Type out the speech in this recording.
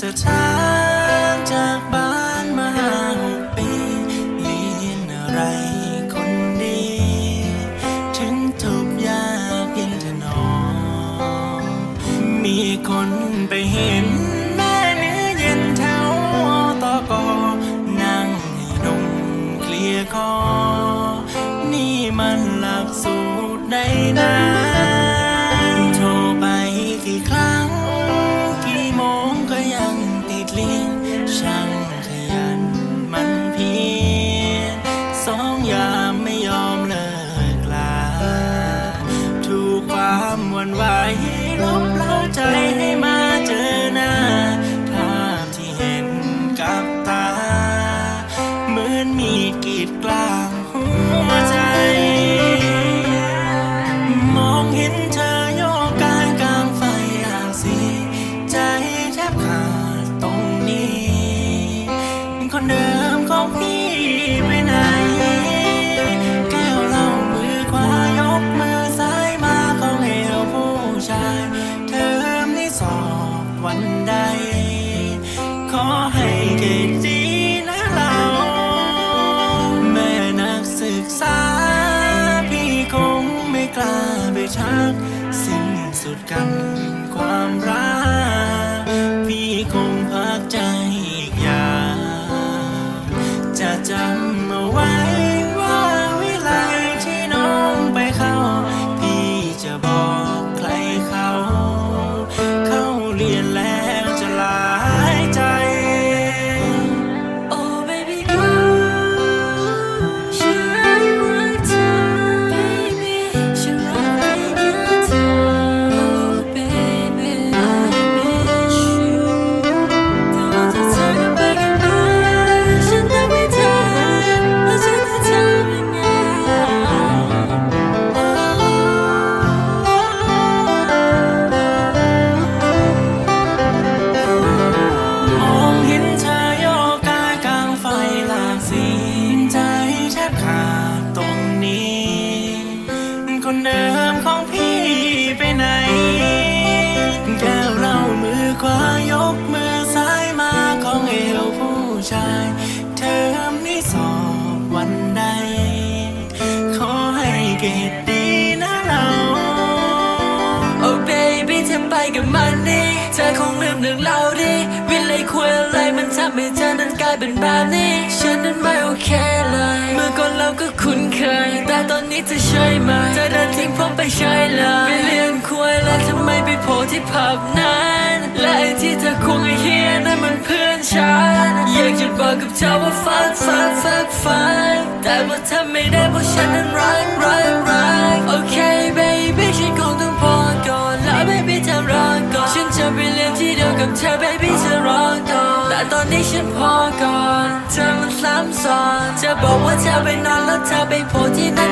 สถานจากบ้านมาห้าหกปีเรียนอะไรคนดี ถึงทุกยากเย็นถนอมมีคนไปเห็นแม่เนื้อเย็นแถวตอกอนั่งให้นมเคลียร์คอ นี่มันหลักสูตรใดนะ ลียนช่างขยันมันเพียรสองยามไม่ยอมเลิกลาถูกความวันไหวลบเล้าใจให้ ใด ขอให้เกดดีนะเรา แม่นักศึกษา พี่คงไม่กล้าไปชัก สิ้นสุดกัน เดิมของพี่ไปไหน แก้วเหล้ามือขวายกมือซ้ายมาของเอวผู้ชายเธอไม่สอบวันใด ขอให้เกรดดีนะเรา Oh baby เธอไปกับมันดิเธอคงลืมเรื่องเราดิวิเลยคุยอะไรมันทำให้เธอนั้นกลายเป็นแบบนี้ ฉันนั้นไม่โอเค ก่อนเราก็คุ้นเคย แต่ตอนนี้เธอใช่ไหมเธอเดินทิ้งผมไปใช่เลยไปเรียนคุยแล้วทำไมไปโผล่ที่ผับนั้นและไอ้ที่เธอควงไอ้เฮียนั่นมันเพื่อนฉันอยากจะบอกกับเธอว่าฟักฟักฟักฟักแต่ว่าเธอไม่ได้เพราะฉันนั้นรักรักรักโอเค baby ฉันคงต้องพอก่อนแล้ว baby เธอรอก่อนฉันจะไปเรียนที่เดียวกับเธอ baby เธอรอก่อน ต่ตอนนี้ฉันพอก่อน เธอมันซ้ำซ้อนจะบอกว่าเธอไปนอนแล้วเธอไปโผล่ที่นั่นได้ไงก่อน